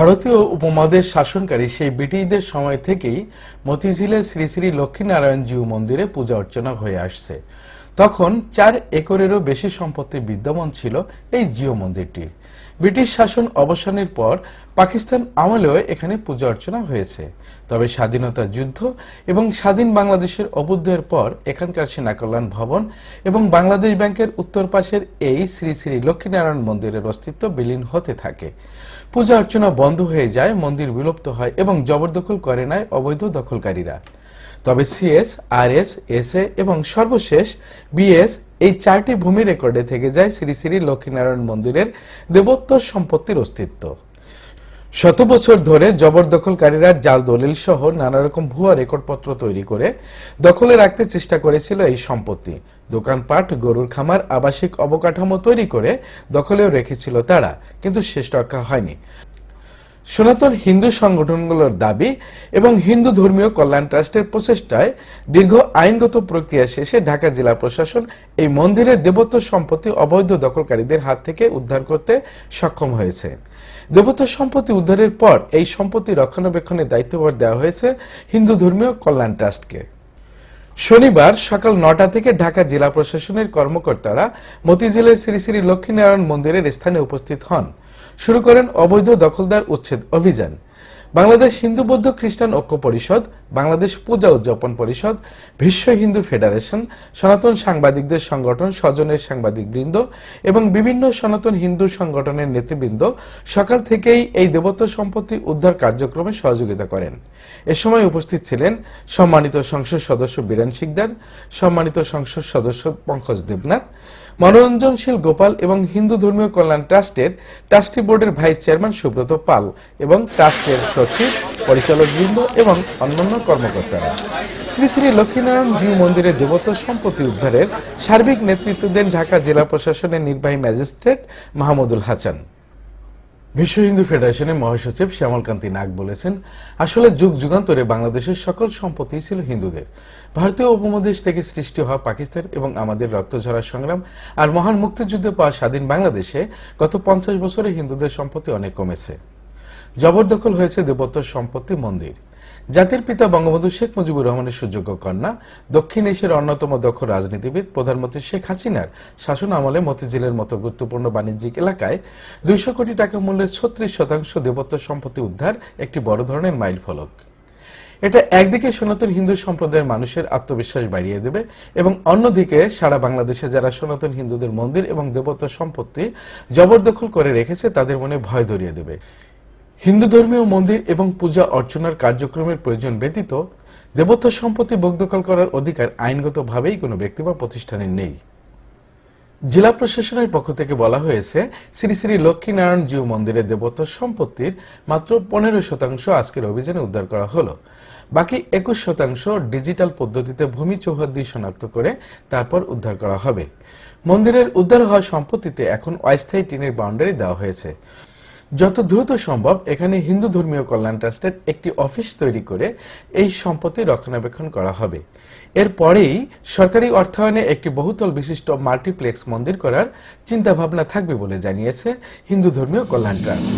ভারতীয় উপমহাদেশ শাসনকারী সেই ব্রিটিশদের সময় থেকেই মতিঝিলের শ্রী শ্রী লক্ষ্মীনারায়ণ জিউ মন্দিরে পূজা অর্চনা হয়ে আসছে। তখন চার একরেরও বেশি সম্পত্তি বিদ্যমান ছিল এই জিও মন্দিরটির। ব্রিটিশ শাসন অবসানের পর পাকিস্তান আমলেও এখানে পূজা অর্চনা হয়েছে। তবে স্বাধীনতা যুদ্ধ এবং স্বাধীন বাংলাদেশের অবুদ্ধের পর এখানকার সেনা কল্যাণ ভবন এবং বাংলাদেশ ব্যাংকের উত্তর পাশের এই শ্রী শ্রী লক্ষ্মীনারায়ণ মন্দিরের অস্তিত্ব বিলীন হতে থাকে। পূজা অর্চনা বন্ধ হয়ে যায়, মন্দির বিলুপ্ত হয় এবং জবরদখল করে নেয় অবৈধ দখলকারীরা। তবে সিএস, আরএস, এসএ এবং সর্বশেষ বিএস এই চারটি ভূমি রেকর্ডে থেকে যায় শ্রী শ্রী লক্ষ্মীনারায়ণ মন্দিরের দেবোত্তর সম্পত্তির অস্তিত্ব। শত বছর ধরে জবরদখলকারীরা জাল দলিল সহ নানা রকম ভুয়া রেকর্ডপত্র তৈরি করে দখলে রাখতে চেষ্টা করেছিল এই সম্পত্তি। দোকানপাট, গরুর খামার, আবাসিক অবকাঠামো তৈরি করে দখলেও রেখেছিল তারা, কিন্তু শেষ রক্ষা হয়নি। সনাতন হিন্দু সংগঠনগুলোর দাবি এবং হিন্দু ধর্মীয় কল্যাণ ট্রাস্টের প্রচেষ্টায় দীর্ঘ আইনগত প্রক্রিয়া শেষে ঢাকা জেলা প্রশাসন এই মন্দিরের দেবত্ব সম্পত্তি অবৈধ দখলকারীদের হাত থেকে উদ্ধার করতে সক্ষম হয়েছে। দেবত্ব সম্পত্তি উদ্ধারের পর এই সম্পত্তি রক্ষণাবেক্ষণের দায়িত্বভার দেওয়া হয়েছে হিন্দু ধর্মীয় কল্যাণ ট্রাস্টকে। শনিবার সকাল নটা থেকে ঢাকা জেলা প্রশাসনের কর্মকর্তারা মতিঝিলের শ্রী শ্রী লক্ষ্মীনারায়ণ মন্দিরের স্থানে উপস্থিত হন। শুরু করেন অবৈধ দখলদার উচ্ছেদ অভিযান। বাংলাদেশ হিন্দু বৌদ্ধ খ্রিস্টান ঐক্য পরিষদ, বাংলাদেশ পূজা উদযাপন পরিষদ, বিশ্ব হিন্দু ফেডারেশন, সনাতন সাংবাদিকদের সংগঠন, স্বজনের সাংবাদিক বৃন্দ এবং বিভিন্ন সনাতন হিন্দু সংগঠনের নেতৃবৃন্দ সকাল থেকেই এই দেবত্ব সম্পত্তি উদ্ধার কার্যক্রমে সহযোগিতা করেন। এ সময় উপস্থিত ছিলেন সম্মানিত সংসদ সদস্য বীরেন শিকদার, সম্মানিত সংসদ সদস্য পঙ্কজ দেবনাথ মনোরঞ্জনশীল গোপাল এবং হিন্দু ধর্মীয় কল্যাণ ট্রাস্টের ট্রাস্টি বোর্ডের ভাইস চেয়ারম্যান সুব্রত পাল এবং ট্রাস্টের সচিব, পরিচালক বৃন্দ এবং অন্যান্য কর্মকর্তারা। শ্রী শ্রী লক্ষ্মীনারায়ণ জিউ মন্দিরের দেবতা সম্পত্তি উদ্ধারের সার্বিক নেতৃত্ব দেন ঢাকা জেলা প্রশাসনের নির্বাহী ম্যাজিস্ট্রেট মাহমুদুল হাসান। বিশ্ব হিন্দু ফেডারেশনের মহাসচিব শ্যামলকান্তি নাগ বলেছেন, আসলে যুগ যুগান্তরে বাংলাদেশের সকল সম্পত্তি ছিল হিন্দুদের। ভারতীয় উপমহাদেশ থেকে সৃষ্টি হওয়া পাকিস্তান এবং আমাদের রক্ত ঝরার সংগ্রাম আর মহান মুক্তিযুদ্ধে পাওয়া স্বাধীন বাংলাদেশে গত পঞ্চাশ বছরে হিন্দুদের সম্পত্তি অনেক কমেছে। জবরদখল হয়েছে দেবত্বর সম্পত্তি মন্দির। জাতির পিতা বঙ্গবন্ধু শেখ মুজিবুর রহমানের সুযোগ্য কন্যা, দক্ষিণ এশিয়ার অন্যতম দক্ষ রাজনীতিবিদ, প্রধানমন্ত্রী শেখ হাসিনার শাসন আমলে মতিঝিলের মতো গুরুত্বপূর্ণ বাণিজ্যিক এলাকায় দুইশো কোটি টাকা মূল্যের ছত্রিশ শতাংশ দেবত্ব সম্পত্তি উদ্ধার একটি বড় ধরনের মাইল ফলক। এটা একদিকে সনাতন হিন্দু সম্প্রদায়ের মানুষের আত্মবিশ্বাস বাড়িয়ে দেবে এবং অন্যদিকে সারা বাংলাদেশে যারা সনাতন হিন্দুদের মন্দির এবং দেবত্ব সম্পত্তি জবরদখল করে রেখেছে, তাদের মনে ভয় ধরিয়ে দেবে। হিন্দু ধর্মীয় মন্দির এবং পূজা অর্চনার কার্যক্রমের প্রয়োজন ব্যতীত দেবত্ব সম্পত্তি বগ্ধকল করার অধিকার আইনগতভাবেই কোনো ব্যক্তি বা প্রতিষ্ঠানের নেই। জেলা প্রশাসনের পক্ষ থেকে বলা হয়েছে, শ্রী শ্রী লক্ষ্মীনারায়ণ জিউ মন্দিরের দেবত্ব সম্পত্তির মাত্র পনেরো শতাংশ আজকের অভিযানে উদ্ধার করা হলো। বাকি একুশ শতাংশ ডিজিটাল পদ্ধতিতে ভূমি চৌহদ্দি শনাক্ত করে তারপর উদ্ধার করা হবে। মন্দিরের উদ্ধার হওয়া সম্পত্তিতে এখন অস্থায়ী টিনের বাউন্ডারি দেওয়া হয়েছে। যত দ্রুত সম্ভব এখানে হিন্দু ধর্মীয় কল্যাণ ট্রাস্টের একটি অফিস তৈরি করে এই সম্পত্তি রক্ষণাবেক্ষণ করা হবে। এরপরেই সরকারি অর্থায়নে একটি বহুতল বিশিষ্ট মাল্টিপ্লেক্স মন্দির করার চিন্তাভাবনা থাকবে বলে জানিয়েছে হিন্দু ধর্মীয় কল্যাণ ট্রাস্ট।